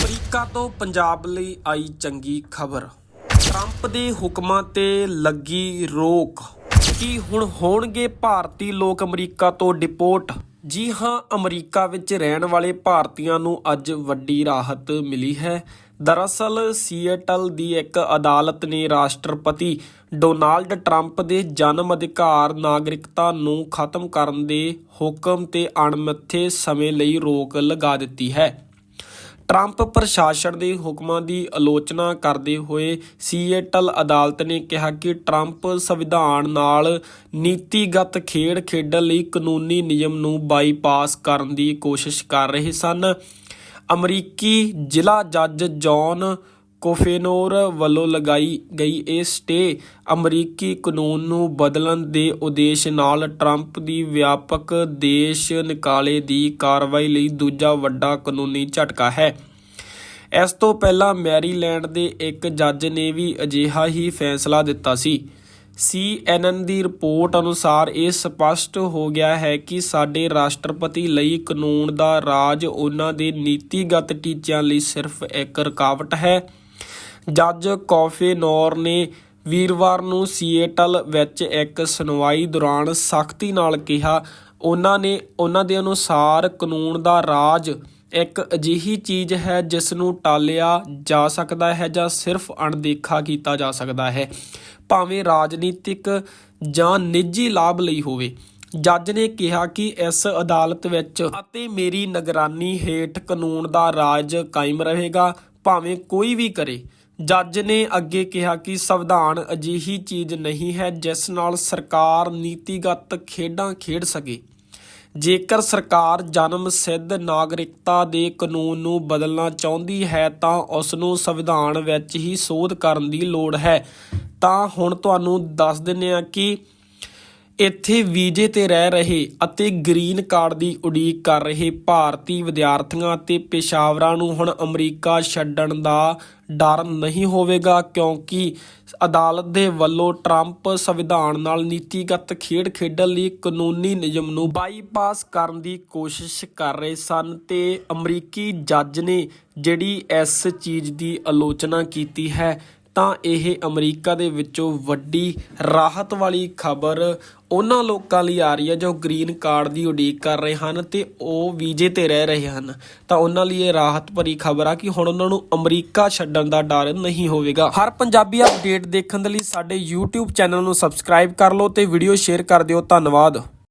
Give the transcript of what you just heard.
America ਤੋਂ ਪੰਜਾਬ ਲਈ ਆਈ ਚੰਗੀ ਖਬਰ। ਟਰੰਪ ਦੇ ਹੁਕਮਾਂ ਤੇ ਲੱਗੀ ਰੋਕ। ਕੀ ਹੁਣ ਹੋਣਗੇ ਭਾਰਤੀ ਲੋਕ ਅਮਰੀਕਾ ਤੋਂ ਡਿਪੋਰਟ? ਜੀ ਹਾਂ, ਅਮਰੀਕਾ ਵਿੱਚ ਰਹਿਣ ਵਾਲੇ ਭਾਰਤੀਆਂ ਨੂੰ ਅੱਜ ਵੱਡੀ ਰਾਹਤ ਮਿਲੀ ਹੈ। ਦਰਅਸਲ ਸੀਐਟਲ ਦੀ ਇੱਕ ਅਦਾਲਤ ਨੇ ਰਾਸ਼ਟਰਪਤੀ ਡੋਨਾਲਡ ਟਰੰਪ ਦੇ ਜਨਮ ਅਧਿਕਾਰ ਨਾਗਰਿਕਤਾ ਨੂੰ ਖਤਮ ਕਰਨ ਦੇ ਹੁਕਮ ਤੇ ਅਣਮਿੱਥੇ ਸਮੇਂ ਲਈ ਰੋਕ ਲਗਾ ਦਿੱਤੀ ਹੈ। ਟਰੰਪ ਪ੍ਰਸ਼ਾਸਨ ਦੇ ਹੁਕਮਾਂ ਦੀ ਆਲੋਚਨਾ ਕਰਦੇ ਹੋਏ ਸੀਏਟਲ ਅਦਾਲਤ ਨੇ ਕਿਹਾ ਕਿ ਟਰੰਪ ਸੰਵਿਧਾਨ ਨਾਲ ਨੀਤੀਗਤ ਖੇਡ ਖੇਡਣ ਲਈ ਕਾਨੂੰਨੀ ਨਿਯਮ ਨੂੰ ਬਾਈਪਾਸ ਕਰਨ ਦੀ ਕੋਸ਼ਿਸ਼ ਕਰ ਰਹੇ ਸਨ। ਅਮਰੀਕੀ ਜ਼ਿਲ੍ਹਾ ਜੱਜ ਜੌਨ ਕੋਫੇਨੋਰ ਵੱਲੋਂ ਲਗਾਈ ਗਈ ਇਹ ਸਟੇ ਅਮਰੀਕੀ ਕਾਨੂੰਨ ਨੂੰ ਬਦਲਣ ਦੇ ਉਦੇਸ਼ ਨਾਲ ਟਰੰਪ ਦੀ ਵਿਆਪਕ ਦੇਸ਼ ਨਿਕਾਲੇ ਦੀ ਕਾਰਵਾਈ ਲਈ ਦੂਜਾ ਵੱਡਾ ਕਾਨੂੰਨੀ ਝਟਕਾ ਹੈ। ਇਸ ਤੋਂ ਪਹਿਲਾਂ ਮੈਰੀਲੈਂਡ ਦੇ ਇੱਕ ਜੱਜ ਨੇ ਵੀ ਅਜਿਹਾ ਹੀ ਫੈਸਲਾ ਦਿੱਤਾ ਸੀ। CNN ਦੀ ਰਿਪੋਰਟ ਅਨੁਸਾਰ ਇਹ ਸਪਸ਼ਟ ਹੋ ਗਿਆ ਹੈ ਕਿ ਸਾਡੇ ਰਾਸ਼ਟਰਪਤੀ ਲਈ ਕਾਨੂੰਨ ਦਾ ਰਾਜ ਉਹਨਾਂ ਦੇ ਨੀਤੀਗਤ ਟੀਚਿਆਂ ਲਈ ਸਿਰਫ ਇੱਕ ਰੁਕਾਵਟ ਹੈ। ਜੱਜ ਕੌਫੇਨੋਰ ਨੇ ਵੀਰਵਾਰ ਨੂੰ ਸੀਏਟਲ ਵਿੱਚ ਇੱਕ ਸੁਣਵਾਈ ਦੌਰਾਨ ਸਖਤੀ ਨਾਲ ਕਿਹਾ, ਉਹਨਾਂ ਨੇ ਉਹਨਾਂ ਦੇ ਅਨੁਸਾਰ ਕਾਨੂੰਨ ਦਾ ਰਾਜ ਇੱਕ ਅਜਿਹੀ ਚੀਜ਼ ਹੈ ਜਿਸ ਨੂੰ ਟਾਲਿਆ ਜਾ ਸਕਦਾ ਹੈ ਜਾਂ ਸਿਰਫ ਅਣਦੇਖਾ ਕੀਤਾ ਜਾ ਸਕਦਾ ਹੈ, ਭਾਵੇਂ ਰਾਜਨੀਤਿਕ ਜਾਂ ਨਿੱਜੀ ਲਾਭ ਲਈ ਹੋਵੇ। ਜੱਜ ਨੇ ਕਿਹਾ ਕਿ ਇਸ ਅਦਾਲਤ ਵਿੱਚ ਅਤੇ ਮੇਰੀ ਨਿਗਰਾਨੀ ਹੇਠ ਕਾਨੂੰਨ ਦਾ ਰਾਜ ਕਾਇਮ ਰਹੇਗਾ, ਭਾਵੇਂ ਕੋਈ ਵੀ ਕਰੇ। ਜੱਜ ਨੇ ਅੱਗੇ ਕਿਹਾ ਕਿ ਸੰਵਿਧਾਨ ਅਜਿਹੀ ਚੀਜ਼ ਨਹੀਂ ਹੈ ਜਿਸ ਨਾਲ ਸਰਕਾਰ ਨੀਤੀਗਤ ਖੇਡਾਂ ਖੇਡ ਸਕੇ। ਜੇਕਰ ਸਰਕਾਰ ਜਨਮ ਸਿੱਧ ਨਾਗਰਿਕਤਾ ਦੇ ਕਾਨੂੰਨ ਨੂੰ ਬਦਲਣਾ ਚਾਹੁੰਦੀ ਹੈ ਤਾਂ ਉਸ ਨੂੰ ਸੰਵਿਧਾਨ ਵਿੱਚ ਹੀ ਸੋਧ ਕਰਨ ਦੀ ਲੋੜ ਹੈ। ਤਾਂ ਹੁਣ ਤੁਹਾਨੂੰ ਦੱਸ ਦਿੰਨੇ ਆ ਕਿ ਇੱਥੇ ਵੀਜ਼ੇ ਤੇ ਰਹਿ ਰਹੇ ਅਤੇ ਗ੍ਰੀਨ ਕਾਰਡ ਦੀ ਉਡੀਕ ਕਰ ਰਹੇ ਭਾਰਤੀ ਵਿਦਿਆਰਥੀਆਂ ਅਤੇ ਪੇਸ਼ਾਵਰਾਂ ਨੂੰ ਹੁਣ ਅਮਰੀਕਾ ਛੱਡਣ ਦਾ ਡਰ ਨਹੀਂ ਹੋਵੇਗਾ ਕਿਉਂਕਿ ਅਦਾਲਤ ਦੇ ਵੱਲੋਂ ਟਰੰਪ ਸੰਵਿਧਾਨ ਨਾਲ ਨੀਤੀਗਤ ਖੇਡ ਖੇਡਣ ਲਈ ਕਾਨੂੰਨੀ ਨਿਯਮ ਨੂੰ ਬਾਈਪਾਸ ਕਰਨ ਦੀ ਕੋਸ਼ਿਸ਼ ਕਰ ਰਹੇ ਸਨ ਤੇ ਅਮਰੀਕੀ ਜੱਜ ਨੇ ਜਿਹੜੀ ਇਸ ਚੀਜ਼ ਦੀ ਆਲੋਚਨਾ ਕੀਤੀ ਹੈ ਤਾਂ ਇਹ ਅਮਰੀਕਾ ਦੇ ਵਿੱਚੋਂ ਵੱਡੀ ਰਾਹਤ ਵਾਲੀ ਖਬਰ ਉਹਨਾਂ ਲੋਕਾਂ ਲਈ ਆ ਰਹੀ ਹੈ ਜੋ ਗ੍ਰੀਨ ਕਾਰਡ ਦੀ ਉਡੀਕ ਕਰ ਰਹੇ ਹਨ ਤੇ ਉਹ ਵੀਜ਼ੇ ਤੇ ਰਹਿ ਰਹੇ ਹਨ। ਤਾਂ ਉਹਨਾਂ ਲਈ ਇਹ ਰਾਹਤ ਭਰੀ ਖਬਰ ਆ ਕਿ ਹੁਣ ਉਹਨਾਂ ਨੂੰ ਅਮਰੀਕਾ ਛੱਡਣ ਦਾ ਡਰ ਨਹੀਂ ਹੋਵੇਗਾ। ਹਰ ਪੰਜਾਬੀ ਅਪਡੇਟ ਦੇਖਣ ਦੇ ਲਈ ਸਾਡੇ YouTube ਚੈਨਲ ਨੂੰ ਸਬਸਕ੍ਰਾਈਬ ਕਰ ਲਓ ਤੇ ਵੀਡੀਓ ਸ਼ੇਅਰ ਕਰ ਦਿਓ। ਧੰਨਵਾਦ।